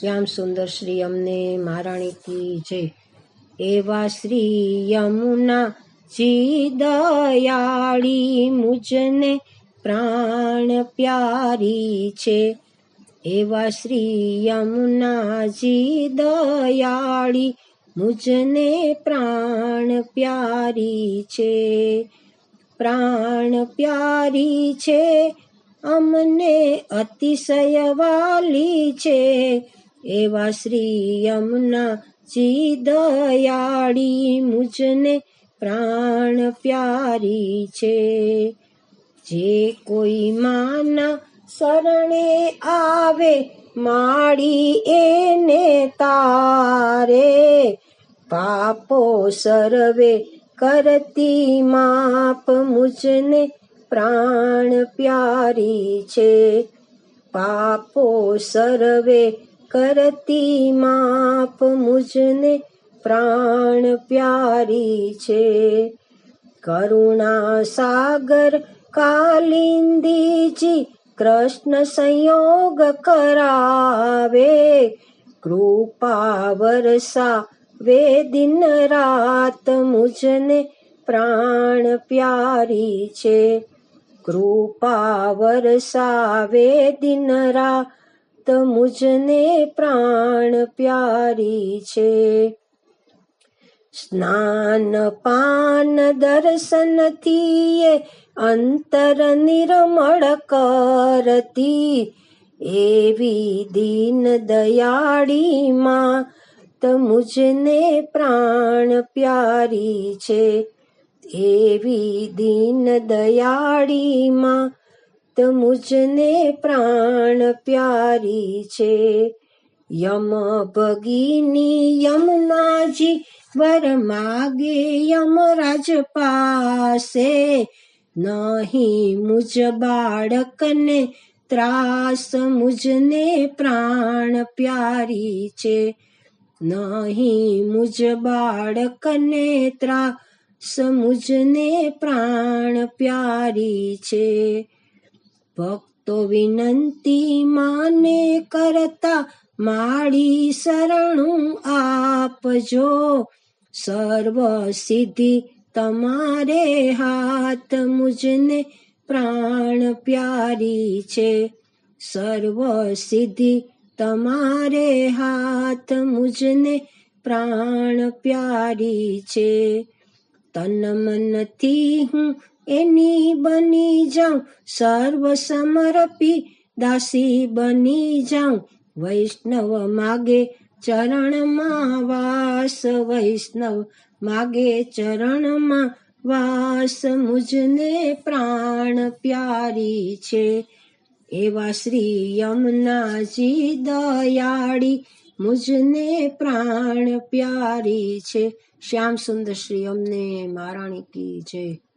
શ્યામ સુંદર શ્રી અમને મહારાણી કી જય. એવા શ્રી યમુના જી દયાળી મુજને પ્રાણ પ્યારી છે. એવા શ્રી યમુનાજી દયાળી મુજને પ્રાણ પ્યારી છે. પ્રાણ પ્યારી છે. અમને અતિશય વાલી છે. એવા શ્રી યમુના જી દયાળી મુજને પ્રાણ પ્યારી છે. જે કોઈ માના શરણે આવે માડી એને તારે. પાપો સર્વે કરતી માપ મુજને પ્રાણ પ્યારી છે. પાપો સર્વે કરતી માપ મુજને પ્રાણ પ્યારી છે કરુણા સાગર કાલિંદીજી કૃષ્ણ સંયોગ કરાવે કૃપા વરસા વે દિન રાત મુજને પ્રાણ પ્યારી છે કૃપા વરસાવે દિન રાત મુજને પ્રાણ પ્યારી છે. સ્નાન પાન દર્શનથી અંતર નિર્મળ કરતી. એવી દીન દયાળી માં મુજને પ્રાણ પ્યારી છે. એવી દીન દયાળી માં મુજને પ્રાણ પ્યારી છે. યમ ભગીની યમુનાજી વર માગે યમરાજ પાસે. નહીં મુજ બાળકને ત્રાસ મુજને પ્રાણ પ્યારી છે. નહીં મુજ બાળકને ત્રાસ મુજને પ્રાણ પ્યારી છે. ભક્તો વિનંતી માને કરતા માળી શરણું આપજો. સર્વ સિદ્ધિ તમારે હાથ મુજને પ્રાણ પ્યારી છે. સર્વ સિદ્ધિ તમારે હાથ મુજને પ્રાણ પ્યારી છે. તન મનથી હું એની બની જાઉં, સર્વ સમર્પી દાસી બની જાઉં. વૈષ્ણવ માગે ચરણમાં વાસ, વૈષ્ણવ માગે ચરણમાં વાસ. મુજને પ્રાણ પ્યારી છે એવા શ્રી યમુનાજી દયાળી. મુજને પ્રાણ પ્યારી છે. શ્યામ સુંદર શ્રી અમને મહારાણી કી જય.